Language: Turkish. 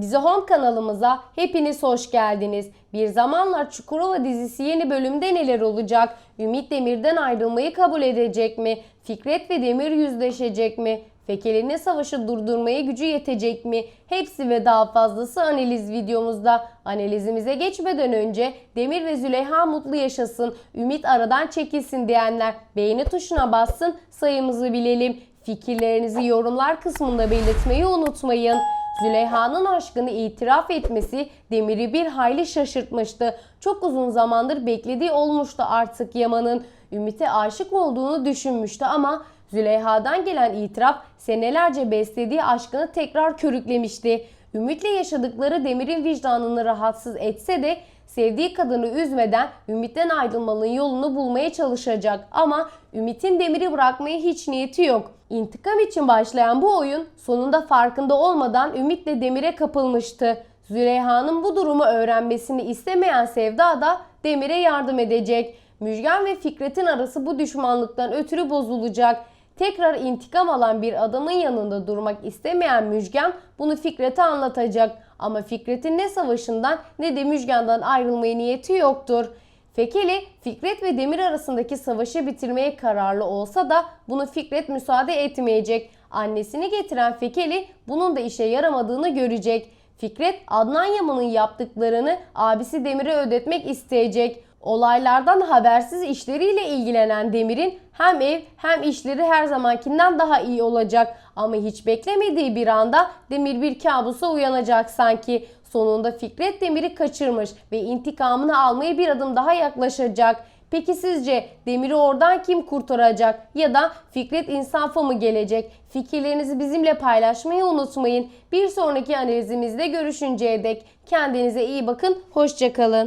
Dizi Home kanalımıza hepiniz hoş geldiniz. Bir zamanlar Çukurova dizisi yeni bölümde neler olacak? Ümit Demir'den ayrılmayı kabul edecek mi? Fikret ve Demir yüzleşecek mi? Fekeli'nin savaşı durdurmaya gücü yetecek mi? Hepsi ve daha fazlası analiz videomuzda. Analizimize geçmeden önce Demir ve Züleyha mutlu yaşasın, Ümit aradan çekilsin diyenler beğeni tuşuna bassın, sayımızı bilelim. Fikirlerinizi yorumlar kısmında belirtmeyi unutmayın. Züleyha'nın aşkını itiraf etmesi Demir'i bir hayli şaşırtmıştı. Çok uzun zamandır beklediği olmuştu artık Yaman'ın. Ümit'e aşık olduğunu düşünmüştü ama Züleyha'dan gelen itiraf senelerce beslediği aşkını tekrar körüklemişti. Ümit'le yaşadıkları Demir'in vicdanını rahatsız etse de sevdiği kadını üzmeden Ümit'ten ayrılmanın yolunu bulmaya çalışacak ama Ümit'in Demir'i bırakmaya hiç niyeti yok. İntikam için başlayan bu oyun sonunda farkında olmadan Ümit'le Demir'e kapılmıştı. Züleyha'nın bu durumu öğrenmesini istemeyen Sevda da Demir'e yardım edecek. Müjgan ve Fikret'in arası bu düşmanlıktan ötürü bozulacak. Tekrar intikam alan bir adamın yanında durmak istemeyen Müjgan bunu Fikret'e anlatacak. Ama Fikret'in ne savaşından ne de Müjgan'dan ayrılmaya niyeti yoktur. Fekeli Fikret ve Demir arasındaki savaşı bitirmeye kararlı olsa da bunu Fikret müsaade etmeyecek. Annesini getiren Fekeli bunun da işe yaramadığını görecek. Fikret Adnan Yaman'ın yaptıklarını abisi Demir'e ödetmek isteyecek. Olaylardan habersiz işleriyle ilgilenen Demir'in hem ev hem işleri her zamankinden daha iyi olacak. Ama hiç beklemediği bir anda Demir bir kabusa uyanacak sanki. Sonunda Fikret Demir'i kaçırmış ve intikamını almaya bir adım daha yaklaşacak. Peki sizce Demir'i oradan kim kurtaracak ya da Fikret insafa mı gelecek? Fikirlerinizi bizimle paylaşmayı unutmayın. Bir sonraki analizimizde görüşünceye dek kendinize iyi bakın. Hoşçakalın.